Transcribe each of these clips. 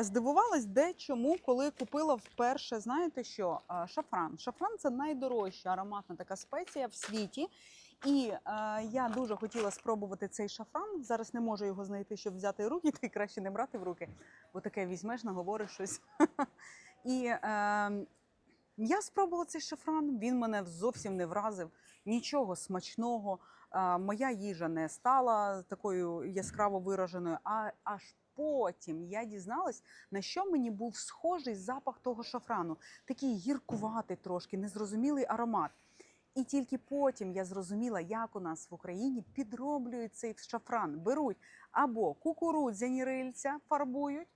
Здивувалась, де чому, коли купила вперше, знаєте що? Шафран. Шафран це найдорожча ароматна така спеція в світі. І е, я дуже хотіла спробувати цей шафран. Зараз не можу його знайти, щоб взяти в руки, ти краще не брати в руки, бо таке візьмеш, наговориш щось. І е, я спробувала цей шафран, він мене зовсім не вразив. Нічого смачного. Моя їжа не стала такою яскраво вираженою, а аж потім я дізналась, на що мені був схожий запах того шафрану. Такий гіркуватий трошки, незрозумілий аромат. І тільки потім я зрозуміла, як у нас в Україні підроблюють цей шафран. Беруть або кукурудзяні рильця фарбують,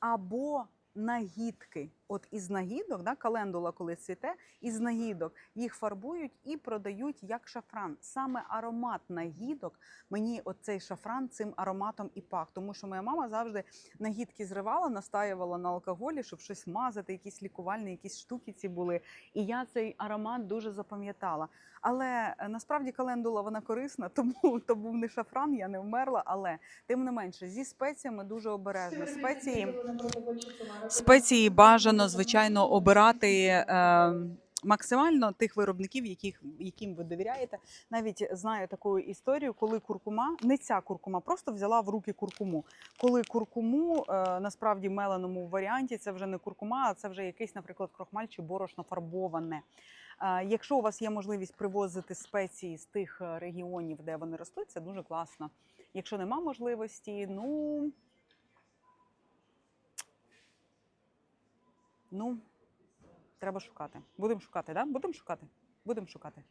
або нагідки. От із нагідок, да, календула, коли цвіте, із нагідок їх фарбують і продають як шафран. Саме аромат нагідок мені оцей шафран цим ароматом і пах. Тому що моя мама завжди нагідки зривала, настаювала на алкоголі, щоб щось мазати, якісь лікувальні, якісь штуки ці були. І я цей аромат дуже запам'ятала. Але е, насправді календула вона корисна, тому то був не шафран, я не вмерла. Але тим не менше, зі спеціями дуже обережно. Спеції спеції бажано звичайно обирати. Е, Максимально тих виробників, яких яким ви довіряєте, навіть знаю таку історію, коли куркума, не ця куркума, просто взяла в руки куркуму. Коли куркуму е, насправді в меленому варіанті це вже не куркума, а це вже якийсь, наприклад, крохмаль чи борошно фарбоване. Е, Якщо у вас є можливість привозити спеції з тих е, регіонів, де вони ростуть, це дуже класно. Якщо нема можливості, ну. Ну, треба шукати. Будемо шукати, да? Будемо шукати? Будемо шукати.